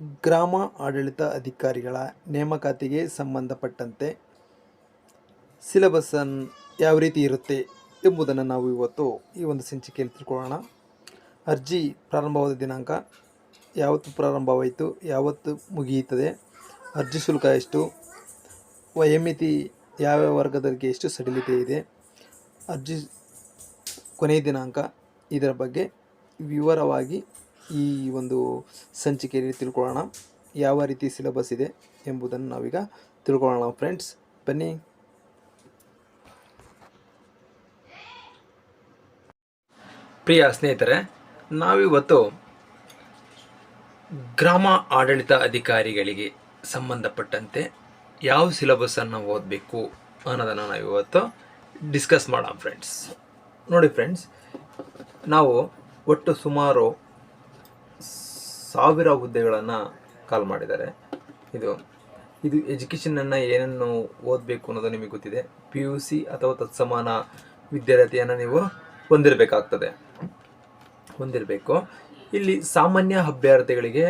ಗ್ರಾಮ ಆಡಳಿತ ಅಧಿಕಾರಿಗಳ ನೇಮಕಾತಿಗೆ ಸಂಬಂಧಪಟ್ಟಂತೆ ಸಿಲೆಬಸ್ ಯಾವ ರೀತಿ ಇರುತ್ತೆ ಎಂಬುದನ್ನು ನಾವು ಇವತ್ತು ಈ ಒಂದು ಸಂಚಿಕೆಯಲ್ಲಿ ತಿಳ್ಕೊಳ್ಳೋಣ. ಅರ್ಜಿ ಪ್ರಾರಂಭವಾದ ದಿನಾಂಕ ಯಾವತ್ತು ಪ್ರಾರಂಭವಾಯಿತು, ಯಾವತ್ತು ಮುಗಿಯುತ್ತದೆ, ಅರ್ಜಿ ಶುಲ್ಕ ಎಷ್ಟು, ವಯೋಮಿತಿ ಯಾವ್ಯಾವ ವರ್ಗದವರಿಗೆ ಎಷ್ಟು ಸಡಿಲಿಕೆ ಇದೆ, ಅರ್ಜಿ ಕೊನೆಯ ದಿನಾಂಕ ಇದರ ಬಗ್ಗೆ ವಿವರವಾಗಿ ಈ ಒಂದು ಸಂಚಿಕೆಯಲ್ಲಿ ತಿಳ್ಕೊಳ್ಳೋಣ ಯಾವ ರೀತಿ ಸಿಲೆಬಸ್ ಇದೆ ಎಂಬುದನ್ನು ನಾವೀಗ ತಿಳ್ಕೊಳ್ಳೋಣ ಫ್ರೆಂಡ್ಸ್. ಬನ್ನಿ. ಪ್ರಿಯ ಸ್ನೇಹಿತರೆ, ನಾವಿವತ್ತು ಗ್ರಾಮ ಆಡಳಿತ ಅಧಿಕಾರಿಗಳಿಗೆ ಸಂಬಂಧಪಟ್ಟಂತೆ ಯಾವ ಸಿಲೆಬಸ್ಸನ್ನು ಓದಬೇಕು ಅನ್ನೋದನ್ನು ನಾವು ಇವತ್ತು ಡಿಸ್ಕಸ್ ಮಾಡೋಣ ಫ್ರೆಂಡ್ಸ್. ನೋಡಿ ಫ್ರೆಂಡ್ಸ್, ನಾವು ಒಟ್ಟು ಸುಮಾರು ಸಾವಿರ ಹುದ್ದೆಗಳನ್ನು ಕಾಲ್ ಮಾಡಿದ್ದಾರೆ. ಇದು ಇದು ಎಜುಕೇಷನನ್ನು ಏನನ್ನು ಓದಬೇಕು ಅನ್ನೋದು ನಿಮಗೆ ಗೊತ್ತಿದೆ. ಪಿ ಯು ಸಿ ಅಥವಾ ತತ್ಸಮಾನ ವಿದ್ಯಾರ್ಥಿಯನ್ನು ನೀವು ಹೊಂದಿರಬೇಕಾಗ್ತದೆ. ಹೊಂದಿರಬೇಕು. ಇಲ್ಲಿ ಸಾಮಾನ್ಯ ಅಭ್ಯರ್ಥಿಗಳಿಗೆ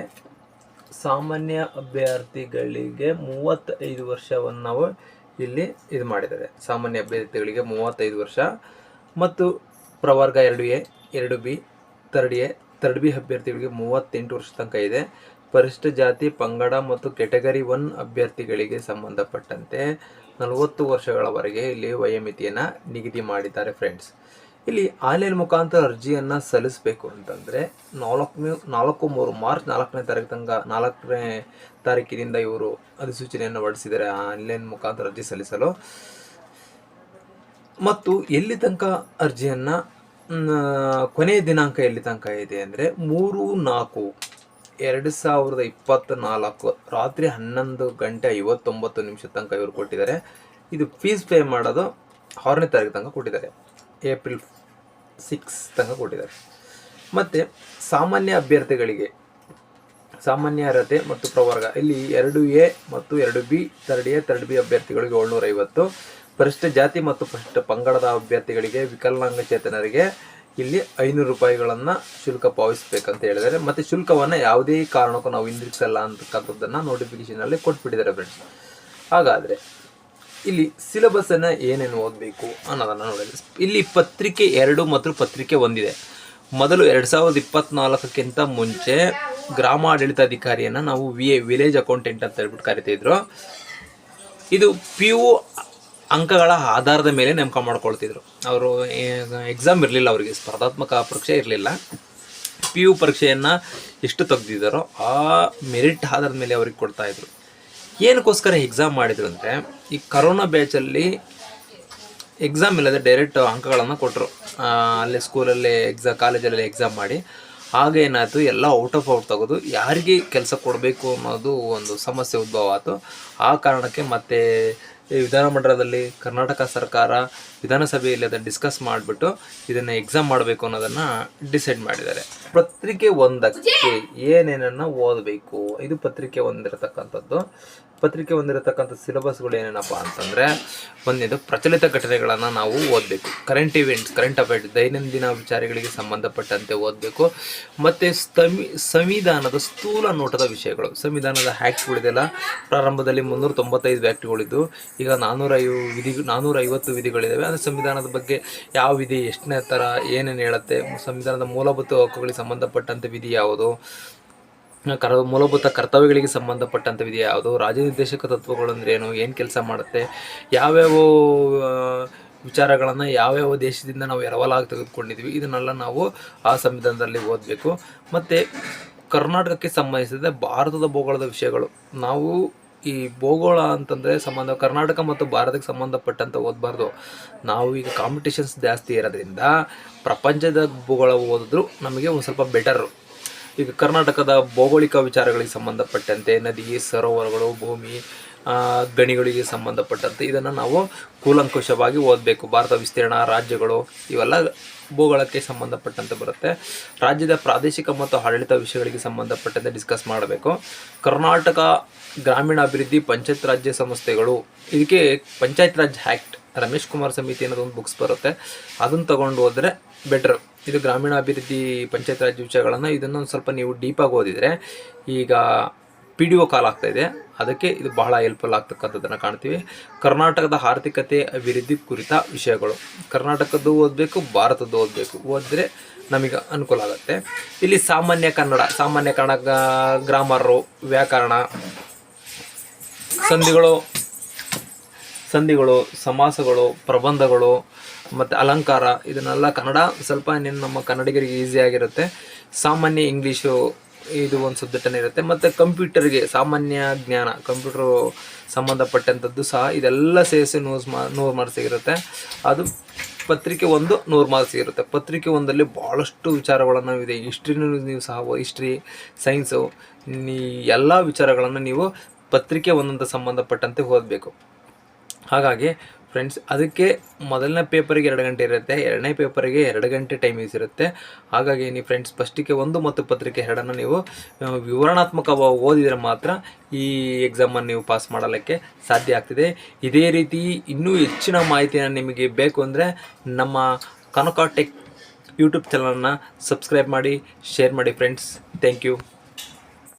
ಸಾಮಾನ್ಯ ಅಭ್ಯರ್ಥಿಗಳಿಗೆ ಮೂವತ್ತೈದು ವರ್ಷವನ್ನು ನಾವು ಇಲ್ಲಿ ಇದು ಮಾಡಿದ್ದಾರೆ. ಸಾಮಾನ್ಯ ಅಭ್ಯರ್ಥಿಗಳಿಗೆ ಮೂವತ್ತೈದು ವರ್ಷ. ಮತ್ತು ಪ್ರವರ್ಗ ಎರಡು ಎ, ಎರಡು B third A third B ಅಭ್ಯರ್ಥಿಗಳಿಗೆ ಮೂವತ್ತೆಂಟು ವರ್ಷ ತನಕ ಇದೆ. ಪರಿಷ್ಠ ಜಾತಿ, ಪಂಗಡ ಮತ್ತು ಕೆಟಗರಿ ಒನ್ ಅಭ್ಯರ್ಥಿಗಳಿಗೆ ಸಂಬಂಧಪಟ್ಟಂತೆ ನಲವತ್ತು ವರ್ಷಗಳವರೆಗೆ ಇಲ್ಲಿ ವಯೋಮಿತಿಯನ್ನು ನಿಗದಿ ಮಾಡಿದ್ದಾರೆ ಫ್ರೆಂಡ್ಸ್ ಇಲ್ಲಿ ಆನ್ಲೈನ್ ಮುಖಾಂತರ ಅರ್ಜಿಯನ್ನು ಸಲ್ಲಿಸಬೇಕು ಅಂತಂದರೆ ನಾಲ್ಕನೇ, ನಾಲ್ಕು ಮೂರು ಮಾರ್ಚ್ ನಾಲ್ಕನೇ ತಾರೀಕು ತನಕ, ನಾಲ್ಕನೇ ತಾರೀಕಿನಿಂದ ಇವರು ಅಧಿಸೂಚನೆಯನ್ನು ಹೊರಡಿಸಿದ್ದಾರೆ ಆನ್ಲೈನ್ ಮುಖಾಂತರ ಅರ್ಜಿ ಸಲ್ಲಿಸಲು. ಮತ್ತು ಎಲ್ಲಿ ತನಕ ಅರ್ಜಿಯನ್ನು ಕೊನೆಯ ದಿನಾಂಕ ಎಲ್ಲಿ ತನಕ ಇದೆ ಅಂದರೆ ಮೂರು ನಾಲ್ಕು ಎರಡು ಸಾವಿರದ ಇಪ್ಪತ್ತ ನಾಲ್ಕು ರಾತ್ರಿ ಹನ್ನೊಂದು ಗಂಟೆ ಐವತ್ತೊಂಬತ್ತು ನಿಮಿಷ ತನಕ ಇವರು ಕೊಟ್ಟಿದ್ದಾರೆ. ಇದು ಫೀಸ್ ಪೇ ಮಾಡೋದು ಆರನೇ ತಾರೀಕು ತನಕ ಕೊಟ್ಟಿದ್ದಾರೆ. ಏಪ್ರಿಲ್ ಸಿಕ್ಸ್ ತನಕ ಕೊಟ್ಟಿದ್ದಾರೆ. ಮತ್ತು ಸಾಮಾನ್ಯ ಅಭ್ಯರ್ಥಿಗಳಿಗೆ ಸಾಮಾನ್ಯ ಅರ್ಹತೆ ಮತ್ತು ಪ್ರವರ್ಗ. ಇಲ್ಲಿ ಎರಡು ಎ ಮತ್ತು ಎರಡು B third A third B ಅಭ್ಯರ್ಥಿಗಳಿಗೆ ಏಳ್ನೂರ ಐವತ್ತು ಪರಿಶಿಷ್ಟ ಜಾತಿ ಮತ್ತು ಪರಿಶಿಷ್ಟ ಪಂಗಡದ ಅಭ್ಯರ್ಥಿಗಳಿಗೆ ವಿಕಲಾಂಗಚೇತನರಿಗೆ ಇಲ್ಲಿ ಐನೂರು ರೂಪಾಯಿಗಳನ್ನು ಶುಲ್ಕ ಪಾವತಿಸಬೇಕಂತ ಹೇಳಿದ್ದಾರೆ. ಮತ್ತು ಶುಲ್ಕವನ್ನು ಯಾವುದೇ ಕಾರಣಕ್ಕೂ ನಾವು ಹಿಂದಿರಿಸಲ್ಲ ಅಂತಕ್ಕಂಥದ್ದನ್ನು ನೋಟಿಫಿಕೇಶನಲ್ಲಿ ಕೊಟ್ಬಿಟ್ಟಿದ್ದಾರೆ ಫ್ರೆಂಡ್ಸ್ ಹಾಗಾದರೆ ಇಲ್ಲಿ ಸಿಲೆಬಸ್ಸನ್ನು ಏನೇನು ಓದಬೇಕು ಅನ್ನೋದನ್ನು ನೋಡಿದ್ರೆ ಇಲ್ಲಿ ಪತ್ರಿಕೆ ಎರಡು ಮತ್ತು ಪತ್ರಿಕೆ ಒಂದಿದೆ. ಮೊದಲು ಎರಡು ಸಾವಿರದ ಇಪ್ಪತ್ನಾಲ್ಕಕ್ಕಿಂತ ಮುಂಚೆ ಗ್ರಾಮಾಡಳಿತಾಧಿಕಾರಿಯನ್ನು ನಾವು ವಿ ವಿಲೇಜ್ ಅಕೌಂಟೆಂಟ್ ಅಂತ ಹೇಳ್ಬಿಟ್ಟು ಕರಿತಿದ್ರು ಇದು ಪಿ ಯು ಅಂಕಗಳ ಆಧಾರದ ಮೇಲೆ ನೇಮಕ ಮಾಡ್ಕೊಳ್ತಿದ್ರು. ಅವರು ಎಕ್ಸಾಮ್ ಇರಲಿಲ್ಲ, ಅವರಿಗೆ ಸ್ಪರ್ಧಾತ್ಮಕ ಪರೀಕ್ಷೆ ಇರಲಿಲ್ಲ. ಪಿ ಯು ಪರೀಕ್ಷೆಯನ್ನು ಎಷ್ಟು ತೆಗೆದಿದ್ದಾರೋ ಆ ಮೆರಿಟ್ ಆಧಾರದ ಮೇಲೆ ಅವ್ರಿಗೆ ಕೊಡ್ತಾಯಿದ್ರು ಏನಕ್ಕೋಸ್ಕರ ಎಕ್ಸಾಮ್ ಮಾಡಿದರು ಅಂದರೆ, ಈ ಕರೋನಾ ಬ್ಯಾಚಲ್ಲಿ ಎಕ್ಸಾಮ್ ಇಲ್ಲದೆ ಡೈರೆಕ್ಟ್ ಅಂಕಗಳನ್ನು ಕೊಟ್ಟರು ಅಲ್ಲಿ ಸ್ಕೂಲಲ್ಲಿ ಎಕ್ಸಾ ಕಾಲೇಜಲ್ಲಿ ಎಕ್ಸಾಮ್ ಮಾಡಿ, ಆಗ ಏನಾಯಿತು, ಎಲ್ಲ ಔಟ್ ಆಫ್ ಔಟ್ ತೆಗೆದು ಯಾರಿಗೆ ಕೆಲಸ ಕೊಡಬೇಕು ಅನ್ನೋದು ಒಂದು ಸಮಸ್ಯೆ ಉದ್ಭವ ಆಯಿತು ಆ ಕಾರಣಕ್ಕೆ ಮತ್ತೆ ಈ ವಿಧಾನಮಂಡಲದಲ್ಲಿ ಕರ್ನಾಟಕ ಸರ್ಕಾರ ವಿಧಾನಸಭೆಯಲ್ಲಿ ಅದನ್ನು ಡಿಸ್ಕಸ್ ಮಾಡಿಬಿಟ್ಟು ಇದನ್ನು ಎಕ್ಸಾಮ್ ಮಾಡಬೇಕು ಅನ್ನೋದನ್ನು ಡಿಸೈಡ್ ಮಾಡಿದ್ದಾರೆ. ಪತ್ರಿಕೆ ಒಂದಕ್ಕೆ ಏನೇನನ್ನು ಓದಬೇಕು? ಇದು ಪತ್ರಿಕೆ ಒಂದಿರತಕ್ಕಂಥದ್ದು. ಪತ್ರಿಕೆ ಒಂದಿರತಕ್ಕಂಥ ಸಿಲೆಬಸ್ಗಳು ಏನೇನಪ್ಪ ಅಂತಂದರೆ ಒಂದಿದು ಪ್ರಚಲಿತ ಘಟನೆಗಳನ್ನು ನಾವು ಓದಬೇಕು. ಕರೆಂಟ್ ಇವೆಂಟ್ಸ್ ಕರೆಂಟ್ ಅಫೇರ್ಸ್ ದೈನಂದಿನ ವಿಚಾರಗಳಿಗೆ ಸಂಬಂಧಪಟ್ಟಂತೆ ಓದಬೇಕು. ಮತ್ತು ಸಂವಿಧಾನದ ಸ್ಥೂಲ ನೋಟದ ವಿಷಯಗಳು. ಸಂವಿಧಾನದ ಹ್ಯಾಕ್ಟ್ಗಳಿದೆಲ್ಲ ಪ್ರಾರಂಭದಲ್ಲಿ ಮುನ್ನೂರ ತೊಂಬತ್ತೈದು ವ್ಯಾಕ್ಟ್ಗಳಿದ್ದು ಈಗ ನಾನ್ನೂರ ಐವ ವಿಧಿ ನಾನ್ನೂರ ಐವತ್ತು ವಿಧಿಗಳಿದ್ದಾವೆ ಅಂದರೆ ಸಂವಿಧಾನದ ಬಗ್ಗೆ ಯಾವ ವಿಧಿ, ಎಷ್ಟನೇ ಥರ, ಏನೇನು ಹೇಳುತ್ತೆ, ಸಂವಿಧಾನದ ಮೂಲಭೂತ ಹಕ್ಕುಗಳಿಗೆ ಸಂಬಂಧಪಟ್ಟಂಥ ವಿಧಿ ಯಾವುದು, ಕರ, ಮೂಲಭೂತ ಕರ್ತವ್ಯಗಳಿಗೆ ಸಂಬಂಧಪಟ್ಟಂಥ ವಿಧಿ ಯಾವುದು ರಾಜನಿರ್ದೇಶಕ ತತ್ವಗಳು ಅಂದ್ರೆ ಏನು ಏನು ಕೆಲಸ ಮಾಡುತ್ತೆ, ಯಾವ್ಯಾವ ವಿಚಾರಗಳನ್ನು ಯಾವ್ಯಾವ ದೇಶದಿಂದ ನಾವು ಎರವಲಾಗಿ ತೆಗೆದುಕೊಂಡಿದ್ವಿ, ಇದನ್ನೆಲ್ಲ ನಾವು ಆ ಸಂವಿಧಾನದಲ್ಲಿ ಓದಬೇಕು. ಮತ್ತು ಕರ್ನಾಟಕಕ್ಕೆ ಸಂಬಂಧಿಸಿದ ಭಾರತದ ಭೂಗೋಳದ ವಿಷಯಗಳು, ನಾವು ಈ ಭೂಗೋಳ ಅಂತಂದರೆ ಸಂಬಂಧ, ಕರ್ನಾಟಕ ಮತ್ತು ಭಾರತಕ್ಕೆ ಸಂಬಂಧಪಟ್ಟಂತ ಓದಬಾರ್ದು. ನಾವು ಈಗ ಕಾಂಪಿಟೇಷನ್ಸ್ ಜಾಸ್ತಿ ಇರೋದ್ರಿಂದ ಪ್ರಪಂಚದ ಭೂಗೋಳ ಓದಿದ್ರು ನಮಗೆ ಒಂದು ಸ್ವಲ್ಪ ಬೆಟರು ಈಗ ಕರ್ನಾಟಕದ ಭೌಗೋಳಿಕ ವಿಚಾರಗಳಿಗೆ ಸಂಬಂಧಪಟ್ಟಂತೆ ನದಿ, ಸರೋವರಗಳು, ಭೂಮಿ ಗಣಿಗಳಿಗೆ ಸಂಬಂಧಪಟ್ಟಂತೆ ಇದನ್ನು ನಾವು ಕೂಲಂಕುಷವಾಗಿ ಓದಬೇಕು. ಭಾರತ ವಿಸ್ತೀರ್ಣ, ರಾಜ್ಯಗಳು ಇವೆಲ್ಲ ಭೂಗೋಳಕ್ಕೆ ಸಂಬಂಧಪಟ್ಟಂತೆ ಬರುತ್ತೆ. ರಾಜ್ಯದ ಪ್ರಾದೇಶಿಕ ಮತ್ತು ಆಡಳಿತ ವಿಷಯಗಳಿಗೆ ಸಂಬಂಧಪಟ್ಟಂತೆ ಡಿಸ್ಕಸ್ ಮಾಡಬೇಕು. ಕರ್ನಾಟಕ ಗ್ರಾಮೀಣಾಭಿವೃದ್ಧಿ, ಪಂಚಾಯತ್ ರಾಜ್ಯ ಸಂಸ್ಥೆಗಳು, ಇದಕ್ಕೆ ಪಂಚಾಯತ್ ರಾಜ್ ಆ್ಯಕ್ಟ್ ರಮೇಶ್ ಕುಮಾರ್ ಸಮಿತಿ ಅನ್ನೋದು ಒಂದು ಬುಕ್ಸ್ ಬರುತ್ತೆ. ಅದನ್ನು ತಗೊಂಡು ಹೋದರೆ ಬೆಟರ್ ಇದು ಗ್ರಾಮೀಣಾಭಿವೃದ್ಧಿ ಪಂಚಾಯತ್ ರಾಜ್ ವಿಷಯಗಳನ್ನು ಇದನ್ನು ಒಂದು ಸ್ವಲ್ಪ ನೀವು ಡೀಪಾಗಿ ಓದಿದರೆ ಈಗ ಪಿ ಡಿ ಒ ಕಾಲ್ ಆಗ್ತಾ ಇದೆ. ಅದಕ್ಕೆ ಇದು ಬಹಳ ಹೆಲ್ಪ್ಫುಲ್ ಆಗ್ತಕ್ಕಂಥದ್ದನ್ನು ಕಾಣ್ತೀವಿ. ಕರ್ನಾಟಕದ ಆರ್ಥಿಕತೆ ಅಭಿವೃದ್ಧಿ ಕುರಿತ ವಿಷಯಗಳು. ಕರ್ನಾಟಕದ್ದು ಓದಬೇಕು, ಭಾರತದ್ದು ಓದಬೇಕು. ಓದಿದ್ರೆ ನಮಗೆ ಅನುಕೂಲ ಆಗುತ್ತೆ. ಇಲ್ಲಿ ಸಾಮಾನ್ಯ ಕನ್ನಡ ಸಾಮಾನ್ಯ ಕನ್ನಡ ಗ್ರಾಮರು, ವ್ಯಾಕರಣ, ಸಂಧಿಗಳು ಸಂಧಿಗಳು, ಸಮಾಸಗಳು, ಪ್ರಬಂಧಗಳು, ಮತ್ತು ಅಲಂಕಾರ, ಇದನ್ನೆಲ್ಲ ಕನ್ನಡ ಸ್ವಲ್ಪ ನಿನ್ನ ನಮ್ಮ ಕನ್ನಡಿಗರಿಗೆ ಈಸಿ ಆಗಿರುತ್ತೆ. ಸಾಮಾನ್ಯ ಇಂಗ್ಲೀಷು ಇದು ಒಂದು ಸಬ್ಜೆಕ್ಟನ್ನು ಇರುತ್ತೆ. ಮತ್ತು ಕಂಪ್ಯೂಟರ್ಗೆ ಸಾಮಾನ್ಯ ಜ್ಞಾನ, ಕಂಪ್ಯೂಟ್ರು ಸಂಬಂಧಪಟ್ಟಂಥದ್ದು ಸಹ ಇದೆಲ್ಲ ಸೇರಿಸಿ ನೂರು ಮಾ, ನೂರು ಮಾರ್ಕ್ಸಿಗಿರುತ್ತೆ ಅದು ಪತ್ರಿಕೆ ಒಂದು ನೂರು ಮಾರ್ಕ್ಸ್ ಇರುತ್ತೆ. ಪತ್ರಿಕೆ ಒಂದಲ್ಲಿ ಭಾಳಷ್ಟು ವಿಚಾರಗಳನ್ನು ಇದೆ ಹಿಸ್ಟ್ರಿನೂ ನೀವು ಸಹ ಹಿಸ್ಟ್ರಿ ಸೈನ್ಸು ನೀ ಎಲ್ಲ ವಿಚಾರಗಳನ್ನು ನೀವು ಪತ್ರಿಕೆ ಒಂದಂತ ಸಂಬಂಧಪಟ್ಟಂತೆ ಓದಬೇಕು. ಹಾಗಾಗಿ ಫ್ರೆಂಡ್ಸ್ ಅದಕ್ಕೆ ಮೊದಲನೇ ಪೇಪರಿಗೆ ಎರಡು ಗಂಟೆ ಇರುತ್ತೆ, ಎರಡನೇ ಪೇಪರಿಗೆ ಎರಡು ಗಂಟೆ ಟೈಮಿಂಗ್ಸ್ ಇರುತ್ತೆ. ಹಾಗಾಗಿ ನೀವು ಫ್ರೆಂಡ್ಸ್ ಫಸ್ಟಿಗೆ ಒಂದು ಮತ್ತು ಪತ್ರಿಕೆ ಎರಡನ್ನು ನೀವು ವಿವರಣಾತ್ಮಕವಾಗಿ ಓದಿದರೆ ಮಾತ್ರ ಈ ಎಕ್ಸಾಮನ್ನು ನೀವು ಪಾಸ್ ಮಾಡಲಿಕ್ಕೆ ಸಾಧ್ಯ ಆಗ್ತಿದೆ. ಇದೇ ರೀತಿ ಇನ್ನೂ ಹೆಚ್ಚಿನ ಮಾಹಿತಿಯನ್ನು ನಿಮಗೆ ಬೇಕು ಅಂದರೆ ನಮ್ಮ ಕನಕ ಟೆಕ್ ಯೂಟ್ಯೂಬ್ ಚಾನಲನ್ನು ಸಬ್ಸ್ಕ್ರೈಬ್ ಮಾಡಿ ಶೇರ್ ಮಾಡಿ ಫ್ರೆಂಡ್ಸ್ ಥ್ಯಾಂಕ್ ಯು